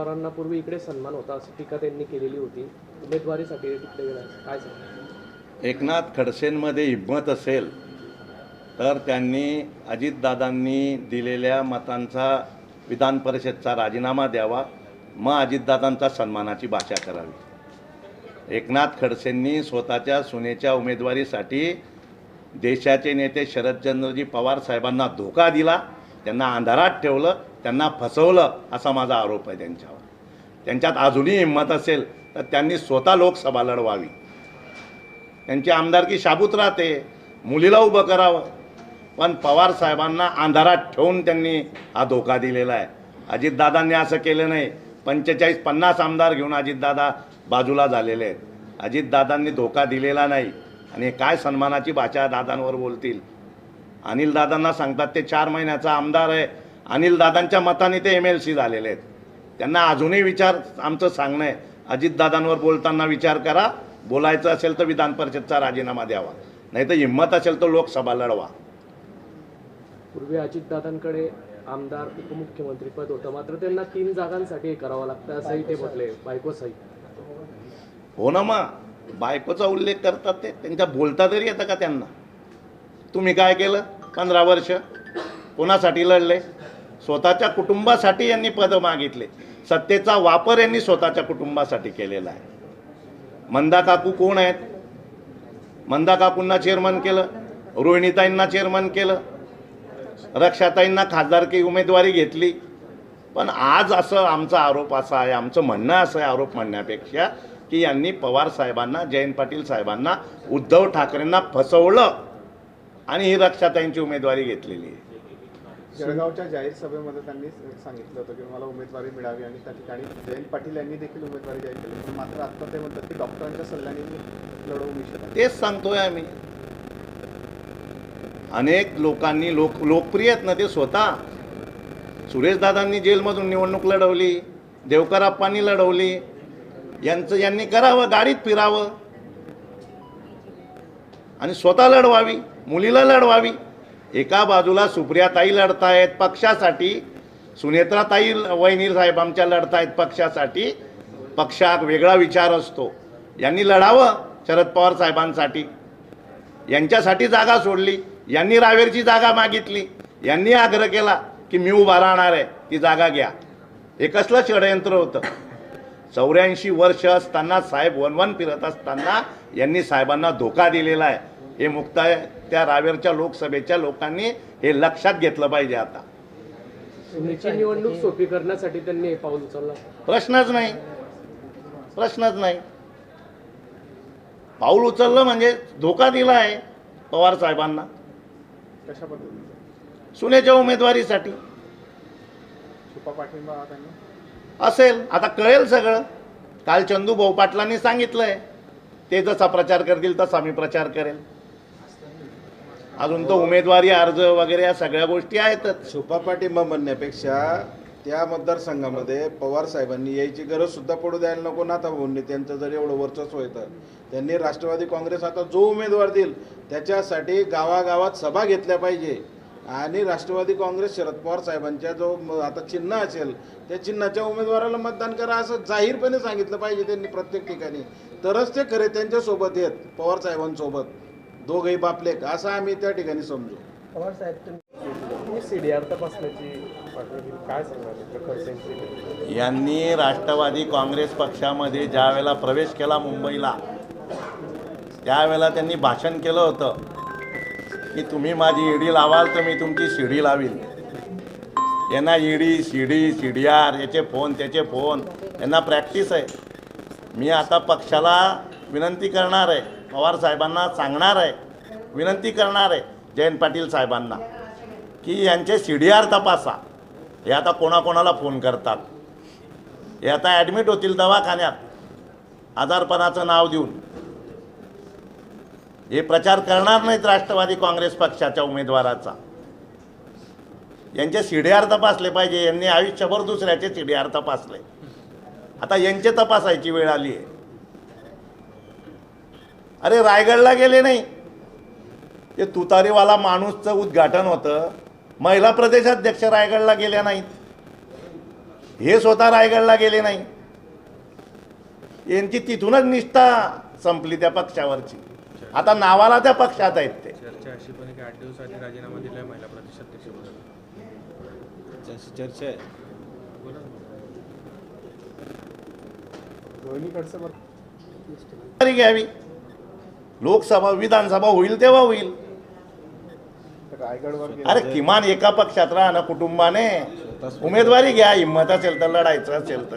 पवारांना पूर्वी इकडे सन्मान होता अशी टीका त्यांनी केलेली होती. उमेदवारीसाठी तिकडे गेला काय एकनाथ खडसेंमध्ये हिंमत असेल तर त्यांनी अजितदादांनी दिलेल्या मतांचा विधान परिषदचा राजीनामा द्यावा. मग अजितदादांचा सन्मानाची भाषा करावी. एकनाथ खडसेंनी स्वतःच्या सुनेच्या उमेदवारीसाठी देशाचे नेते शरदचंद्रजी पवार साहेबांना धोका दिला. त्यांना अंधारात ठेवलं. त्यांना फसवलं असा माझा आरोप आहे त्यांच्यावर. त्यांच्यात अजूनही हिंमत असेल तर त्यांनी स्वतः लोकसभा लढवावी. त्यांची आमदारकी शाबूत राहते मुलीला उभं करावं. पण पवार साहेबांना अंधारात ठेवून त्यांनी हा धोका दिलेला आहे. अजितदादांनी असं केलं नाही. पंचेचाळीस पन्नास आमदार घेऊन अजितदादा बाजूला झालेले आहेत. अजितदादांनी धोका दिलेला नाही. आणि काय सन्मानाची भाषा दादांवर बोलतील? अनिल दादांना सांगतात ते चार महिन्याचा आमदार आहे. अनिल दादांच्या मताने ते एम एल सी झालेले आहेत. त्यांना अजूनही विचार आमचं सांगणं आहे. अजितदादांवर बोलताना विचार करा. बोलायचं असेल तर विधान परिषदचा राजीनामा द्यावा. नाही तर हिंमत असेल तर लोकसभा लढवा. पूर्वी अजितदादांकडे आमदार उपमुख्यमंत्री पद होतं. मात्र त्यांना तीन जागांसाठी हे करावं लागतं असंही ते म्हटले. बायको सहित हो ना मग बायकोचा उल्लेख करतात ते. त्यांच्या बोलता तरी येतं का त्यांना? तुम्ही काय केलं? पंधरा वर्ष. कोणासाठी लढले? स्वतःच्या कुटुंबासाठी यांनी पदं मागितले. सत्तेचा वापर यांनी स्वतःच्या कुटुंबासाठी केलेला आहे. मंदा काकू कोण आहेत? मंदा काकूंना चेअरमन केलं रोहिणीताईंना चेअरमन केलं रक्षाताईंना खासदारकी उमेदवारी घेतली. पण आज असं आमचा आरोप असा आहे आमचं म्हणणं असं आहे आरोप म्हणण्यापेक्षा की यांनी पवार साहेबांना जयंत पाटील साहेबांना उद्धव ठाकरेंना फसवलं आणि ही रक्षाताईंची उमेदवारी घेतलेली आहे. जळगावच्या जाहीर सभेमध्ये त्यांनी सांगितलं होतं की मला उमेदवारी मिळावी आणि त्या ठिकाणी जयंत पाटील यांनी देखील उमेदवारी जाहीर केली. पण मात्र आता ते म्हणतात की डॉक्टरांच्या सल्ल्याने मी लढवू इच्छित तेच सांगतोय आम्ही. अनेक लोकांनी लोक लोकप्रिय आहेत ना ते स्वतः. सुरेशदादांनी जेलमधून निवडणूक लढवली देवकराप्पांनी लढवली यांचं यांनी करावं गाडीत फिरावं. आणि स्वतः लढवावी मुलीला लढवावी. एका बाजूला सुप्रियाताई लढतायत पक्षासाठी सुनेत्राताई वैनीर साहेब आमच्या लढतायत पक्षासाठी पक्षात वेगळा विचार असतो. यांनी लढावं शरद पवार साहेबांसाठी. यांच्यासाठी जागा सोडली. यांनी रावेरची जागा मागितली. यांनी आग्रह केला की मी उभा राहणार आहे ती जागा घ्या. हे कसलं षडयंत्र होतं? चौऱ्याऐंशी वर्ष असताना साहेब वनवन फिरत असताना यांनी साहेबांना धोका दिलेला आहे. हे मुक्ताय त्या रावेरच्या लोकसभेच्या लोकांनी हे लक्षात घेतलं पाहिजे आता. निवडणूक सोपी करण्यासाठी त्यांनी हे पाऊल उचललं. प्रश्नच नाही. प्रश्नच नाही. पाऊल उचललं म्हणजे धोका दिला आहे पवार साहेबांना. कशा पद्धतीने सुनेच्या उमेदवारीसाठी. छुपा पाठिंबा त्यांनी. असेल. आता कळेल सगळं. काल चंदू भाऊ पाटलांनी सांगितलंय. ते जसा प्रचार करतील तसा मी प्रचार करेल. अजून तो उमेदवारी अर्ज वगैरे या सगळ्या गोष्टी आहेतच छुपा पाठिंबा म्हणण्यापेक्षा त्या मतदारसंघामध्ये पवार साहेबांनी यायची गरज सुद्धा पडू द्यायला नको ना आता भाऊंनी त्यांचं जर एवढं वर्चस्व येतं त्यांनी राष्ट्रवादी काँग्रेस आता जो उमेदवार देईल त्याच्यासाठी गावागावात सभा घेतल्या पाहिजे. आणि राष्ट्रवादी काँग्रेस शरद पवार साहेबांच्या जो म- आता चिन्ह असेल त्या चिन्हाच्या उमेदवाराला मतदान करा असं जाहीरपणे सांगितलं पाहिजे त्यांनी प्रत्येक ठिकाणी. तरच ते खरे त्यांच्यासोबत येत पवार साहेबांसोबत. दोघही बापलेक असं आम्ही त्या ठिकाणी समजू. पवार साहेब तुम्ही सीडीआर तपासण्याची पाठवली काय सांगणार खडसेंची यांनी राष्ट्रवादी काँग्रेस पक्षामध्ये ज्या वेळेला प्रवेश केला मुंबईला त्यावेळेला त्यांनी भाषण केलं होतं की तुम्ही माझी ईडी लावाल तर मी तुमची शिडी लावील यांना ईडी शिडी सी आर याचे फोन त्याचे फोन यांना प्रॅक्टिस आहे. मी आता पक्षाला विनंती करणार आहे. पवार साहेबांना सांगणार आहे. विनंती करणार आहे जयंत पाटील साहेबांना की यांचे सी डी आर तपासा. हे आता कोणाकोणाला फोन करतात. हे आता ॲडमिट होतील दवाखान्यात. आजारपणाचं नाव देऊन. हे प्रचार करणार नाहीत राष्ट्रवादी काँग्रेस पक्षाच्या उमेदवाराचा. यांचे सी डी आर तपासले पाहिजे. यांनी आयुष्यभर दुसऱ्याचे सी डी आर तपासले. आता यांचे तपासायची वेळ आली आहे. अरे रायगडला गेले नाही. ते तुतारीवाला माणूसचं उद्घाटन होतं. महिला प्रदेशाध्यक्ष रायगडला गेल्या नाहीत. हे स्वतः रायगडला गेले नाही. यांची तिथूनच निष्ठा संपली त्या पक्षावरची. आता नावाला त्या पक्षात आहेत ते. चर्चा अशी पण आहे की आठ दिवस आधी राजीनामा दिलाय महिला प्रदेशाध्यक्ष चर्चा आहे. घ्यावी. लोकसभा विधानसभा होईल तेव्हा होईल. अरे किमान एका पक्षात राहा ना कुटुंबाने. उमेदवारी घ्या हिंमत असेल तर लढायचं असेल तर.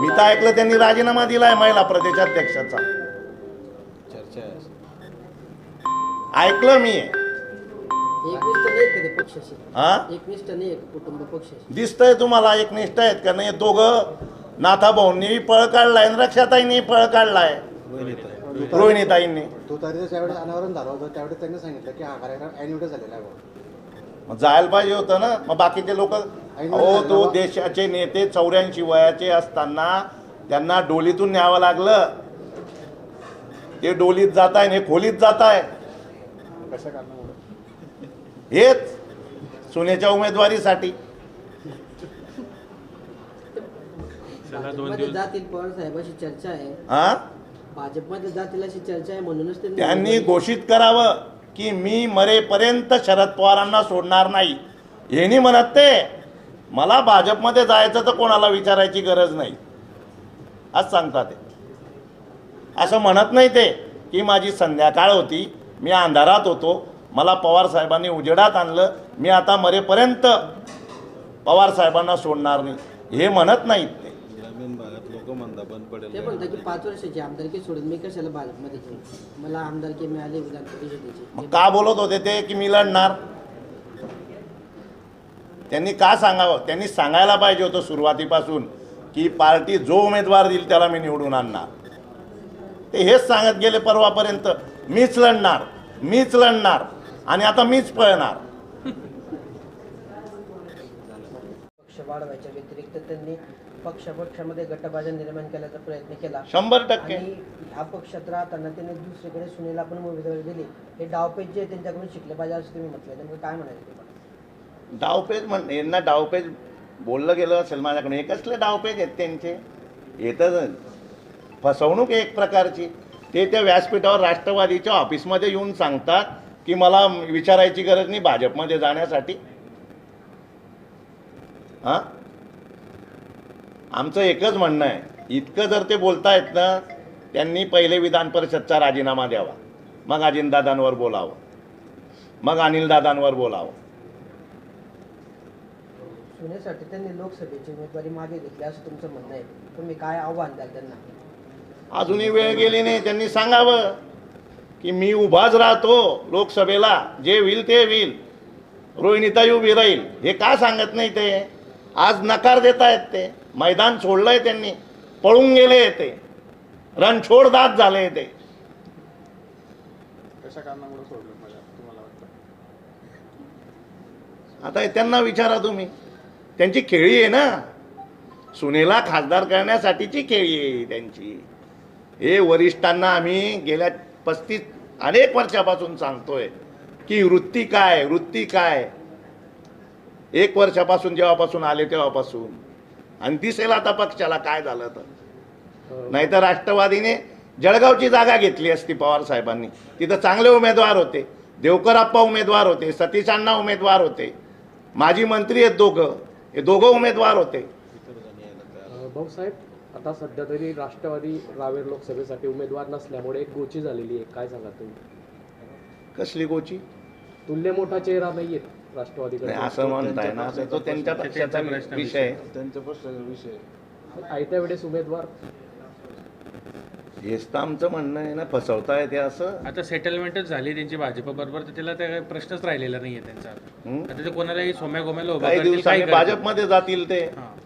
मी तर ऐकलं त्यांनी राजीनामा दिलाय महिला प्रदेशाध्यक्षाचा. ऐकलं मी. एकनिष्ठ हा? एकनिष्ठ नाही आहेत कुटुंब पक्षाशी दिसतंय तुम्हाला एक निष्ठा आहेत का नाही? दोघं नाथा भाऊंनी पळ काढलाय रक्षाताईंनी पळ काढलाय. रोहिणीताईंनी. तो तारीचा ज्यावेळेस अनावरण झालं होतं त्यावेळेस त्यांनी सांगितलं की हा कार्यक्रम ॲन्युटी झालेला आहे बुवा. मग जायला पाहिजे होतं ना. मग बाकीचे लोक अहो तो देशाचे नेते चौऱ्याऐंशी वयाचे असताना त्यांना डोलीतून न्यावं लागलं. ते डोलीत जात आहे हे खोलीत जात आहे हेच सुनेच्या उमेदवारीसाठी चला दोन भाजपमध्ये जातील पवार साहेबाशी चर्चा आहे. हा? भाजपमध्ये जातील अशी चर्चा आहे म्हणूनच त्यांनी त्यांनी घोषित करावं की मी मरेपर्यंत शरद पवारांना सोडणार नाही. हे नाही म्हणत ते मला भाजपमध्ये जायचं तर कोणाला विचारायची गरज नाही. आज सांगतात ते. असं म्हणत नाही ते की माझी संध्याकाळ होती मी अंधारात होतो मला पवार साहेबांनी उजेडात आणलं मी आता मरेपर्यंत पवार साहेबांना सोडणार नाही. हे म्हणत नाहीत ते ग्रामीण भागात लोक म्हणता बंद पडेल. ते म्हणतात की पाच वर्षाची आमदारकी सोडून मी कशाला भाजपमध्ये मला आमदारकी मिळाली विधान परिषदेची मग का बोलत होते ते की मी लढणार? त्यांनी का सांगावं? त्यांनी सांगायला पाहिजे होतं सुरुवातीपासून की पार्टी जो उमेदवार देईल त्याला मी निवडून आणणार. ते हेच सांगत गेले परवापर्यंत मीच लढणार मीच लढणार आणि आता मीच पळणार. पक्ष वाढवायच्या व्यतिरिक्त त्यांनी पक्ष पक्षामध्ये गटबाजा निर्माण करण्याचा प्रयत्न केला. शंभर टक्के. ह्या पक्षात राहताना त्यांनी दुसरीकडे सुनेला पण उमेदवारी दिली. हे डावपेच जे त्यांच्याकडून शिकले पाहिजे असं तुम्ही म्हटलं नेमकं काय म्हणायचं डावपेच म्हण यांना डावपेच बोललं गेलं असेल माझ्याकडे हे कसले डावपेच आहेत त्यांचे. येतं फसवणूक एक प्रकारची. ते त्या व्यासपीठावर राष्ट्रवादीच्या ऑफिसमध्ये येऊन सांगतात की मला विचारायची गरज नाही भाजपमध्ये जाण्यासाठी. हां? आमचं एकच म्हणणं आहे. इतकं जर ते बोलतायत ना त्यांनी पहिले विधान परिषदचा राजीनामा द्यावा. मग अजितदादांवर बोलावं. मग अनिलदादांवर बोलावं. सुनेसाठी त्यांनी लोकसभेची उमेदवारी मागे घेतली असं तुमचं म्हणणं आहे. तुम्ही काय आव्हान द्याल त्यांना? अजूनही वेळ गेली नाही. त्यांनी सांगावं की मी उभाच राहतो लोकसभेला. जे होईल ते होईल. रोहिणीताई उभी राहील. हे का सांगत नाही ते? आज नकार देत आहेत ते. मैदान सोडलंय त्यांनी. पळून गेले ते. रणछोड दात झाले ते. आता त्यांना विचारा तुम्ही. त्यांची खेळी आहे ना. सुनेला खासदार करण्यासाठीची खेळी आहे त्यांची. हे वरिष्ठांना आम्ही गेल्या पस्तीस अनेक वर्षापासून सांगतोय की वृत्ती काय वृत्ती काय? एक वर्षापासून जेव्हापासून आले तेव्हापासून. आणि दिसेल आता पक्षाला काय झालं तर. नाहीतर राष्ट्रवादीने जळगावची जागा घेतली असती पवार साहेबांनी. तिथं चांगले उमेदवार होते. देवकर आप्पा उमेदवार होते सतीश अण्णा उमेदवार होते. माजी मंत्री आहेत दोघं. हे दोघं उमेदवार होते. अं, भाऊसाहेब आता सध्या तरी राष्ट्रवादी रावेर लोकसभेसाठी उमेदवार नसल्यामुळे एक गोची झालेली आहे. काय सांगा तुम्ही? कसली गोची? तुल्य मोठा चेहरा नाहीये. राष्ट्रवादीकडे नाही असं म्हणताय ना असं तो त्यांच्या पक्षाचा विषय आहे. त्यांच्या पक्षाचा विषय आयत्या वेळेस उमेदवार. हेच तर आमचं म्हणणं आहे ना फसवता येते असं. आता सेटलमेंटच झाली त्यांची भाजप बरोबर तर त्याला त्या काही प्रश्नच राहिलेला नाहीये त्यांचा? आता ते कोणालाही सोम्या गोम्याला उभा काही करतील दिवसांनी. भाजपमध्ये जातील ते. हां.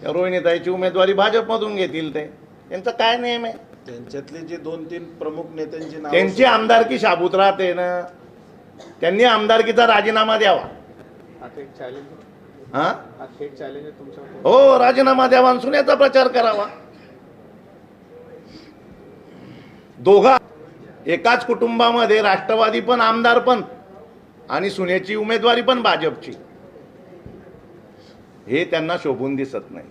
त्या रोहिणीताईची उमेदवारी भाजपमधून घेतील ते. त्यांचं काय नेम आहे? त्यांच्यातले जे दोन तीन प्रमुख नेत्यांची नाव त्यांची आमदारकी शाबूत राहते ना. त्यांनी आमदारकीचा राजीनामा द्यावा. हा? हा राजीनामा द्यावा सुनेचा प्रचार करावा. दोघा एकाच कुटुंबामध्ये राष्ट्रवादी पण आमदार पण आणि सुनेची उमेदवारी पण भाजपची. हे त्यांना शोभून दिसत नाही.